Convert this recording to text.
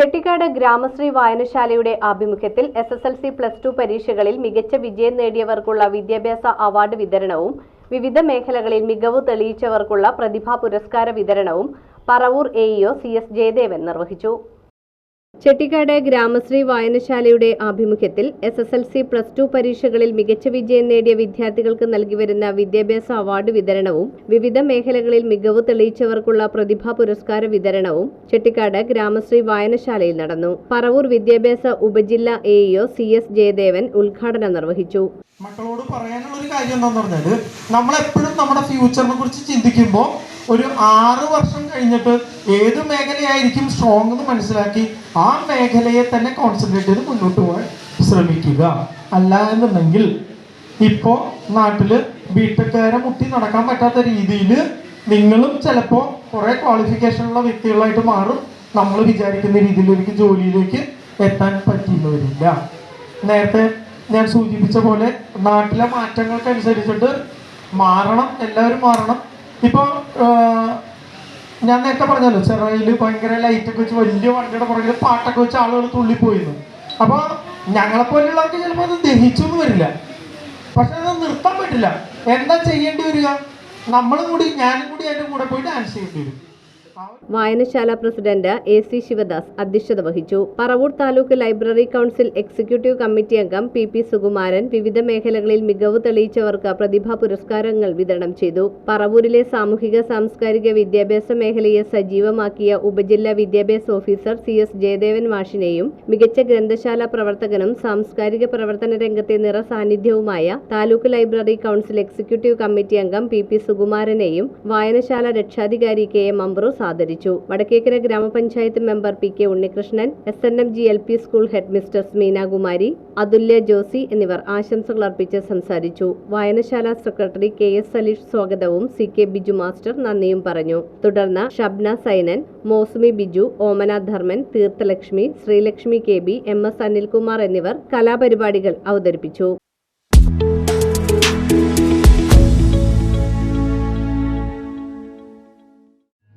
ചെട്ടിക്കാട് ഗ്രാമശ്രീ വായനശാലയുടെ ആഭിമുഖ്യത്തിൽ S S L C plus two പരീക്ഷകളിൽ മികച്ച വിജയം നേടിയവർക്കുള്ള വിദ്യാഭ്യാസ അവാർഡ് വിതരണവും വിവിധ മേഖലകളിൽ മികവ് തെളിയിച്ചവർക്കുള്ള പ്രതിഭാ പുരസ്കാര വിതരണവും Paravur AEO EO C S Jayadevan നിർവഹിച്ചു. ചെട്ടിക്കാട് ഗ്രാമശ്രീ വായനശാലയുടെ ആഭിമുഖ്യത്തിൽ S S L C plus two പരീക്ഷകളിൽ മികച്ച വിജയം നേടിയ വിദ്യാർത്ഥികൾക്ക് നൽകിവരുന്ന വിദ്യാഭ്യാസ അവാർഡ് വിതരണവും വിവിധ മേഖലകളിൽ മികവ് തെളിയിച്ചവർക്കുള്ള പ്രതിഭാ പുരസ്കാര വിതരണവും ചെട്ടിക്കാട് ഗ്രാമശ്രീ വായനശാലയിൽ നടന്നു. പറവൂർ വിദ്യാഭ്യാസ ഉപജില്ല A EO C S Jayadevan ഉദ്ഘാടനം നിർവഹിച്ചു. മക്കളോട് പറയാനുള്ള ഒരു കാര്യം എന്താണെന്ന് പറഞ്ഞാൽ നമ്മളെപ്പോഴും നമ്മുടെ ഫ്യൂച്ചറിനെ കുറിച്ച് ചിന്തിക്കുമ്പോൾ ഒരു ആറ് വർഷം കഴിഞ്ഞിട്ട് ഏത് മേഖലയായിരിക്കും സ്ട്രോങ് എന്ന് മനസ്സിലാക്കി ആ മേഖലയെ തന്നെ കോൺസെൻട്രേറ്റ് ചെയ്ത് മുന്നോട്ട് പോകാൻ ശ്രമിക്കുക. അല്ല എന്നുണ്ടെങ്കിൽ ഇപ്പോൾ നാട്ടിൽ ബിടെക്കാരെ മുട്ടി നടക്കാൻ പറ്റാത്ത രീതിയിൽ നിങ്ങളും ചിലപ്പോൾ കുറേ ക്വാളിഫിക്കേഷനുള്ള വ്യക്തികളായിട്ട് മാറും. നമ്മൾ വിചാരിക്കുന്ന രീതിയിലേക്ക് ജോലിയിലേക്ക് എത്താൻ പറ്റിയെന്ന് വരില്ല നേരത്തെ ഞാൻ സൂചിപ്പിച്ച പോലെ നാട്ടിലെ മാറ്റങ്ങൾക്കനുസരിച്ചിട്ട് മാറണം എല്ലാവരും മാറണം. ഇപ്പോൾ ഞാൻ നേരത്തെ പറഞ്ഞല്ലോ ചെറയിൽ ഭയങ്കര ലൈറ്റൊക്കെ വെച്ച് വലിയ വണ്ടിയുടെ പുറകിൽ പാട്ടൊക്കെ വെച്ച് ആളുകൾ തുള്ളിപ്പോയിരുന്നു. അപ്പോൾ ഞങ്ങളെപ്പോലുള്ളവർക്ക് ചിലപ്പോൾ അത് ദഹിച്ചൊന്നും വരില്ല. പക്ഷെ അത് നിർത്താൻ പറ്റില്ല. എന്താ ചെയ്യേണ്ടി വരിക? നമ്മളും കൂടി ഞാനും കൂടി അതിന്റെ കൂടെ പോയി ഡാൻസ് ചെയ്യേണ്ടി വരും. വായനശാല പ്രസിഡന്റ് എ സി ശിവദാസ് അധ്യക്ഷത വഹിച്ചു. Paravur taluk library council executive committee അംഗം പി പി സുകുമാരൻ വിവിധ മേഖലകളിൽ മികവ് തെളിയിച്ചവർക്ക് പ്രതിഭാ പുരസ്കാരങ്ങൾ വിതരണം ചെയ്തു. പറവൂരിലെ സാമൂഹിക സാംസ്കാരിക വിദ്യാഭ്യാസ മേഖലയെ സജീവമാക്കിയ ഉപജില്ലാ വിദ്യാഭ്യാസ ഓഫീസർ സി എസ് ജയദേവൻ മാഷിനെയും മികച്ച ഗ്രന്ഥശാല പ്രവർത്തകനും സാംസ്കാരിക പ്രവർത്തന രംഗത്തെ നിറസാന്നിധ്യവുമായ taluk library council executive committee അംഗം പി പി സുകുമാരനെയും വായനശാല രക്ഷാധികാരി കെ എം അമ്പ്രോസ് ആദരിച്ചു വടക്കേക്കര ഗ്രാമപഞ്ചായത്ത് member P K Unnikrishnan S N M G L P school head Meenakumari Athulya Josy എന്നിവർ ആശംസകൾ അർപ്പിച്ച് സംസാരിച്ചു. വായനശാല സെക്രട്ടറി കെ എസ് സലീഷ് സ്വാഗതവും സി കെ ബിജു മാസ്റ്റർ നന്ദിയും പറഞ്ഞു. തുടർന്ന് Shabna Sainan Mousmi Biju Omana Dharman Theerthalakshmi Sreelakshmi K B M S Anilkumar എന്നിവർ കലാപരിപാടികൾ അവതരിപ്പിച്ചു.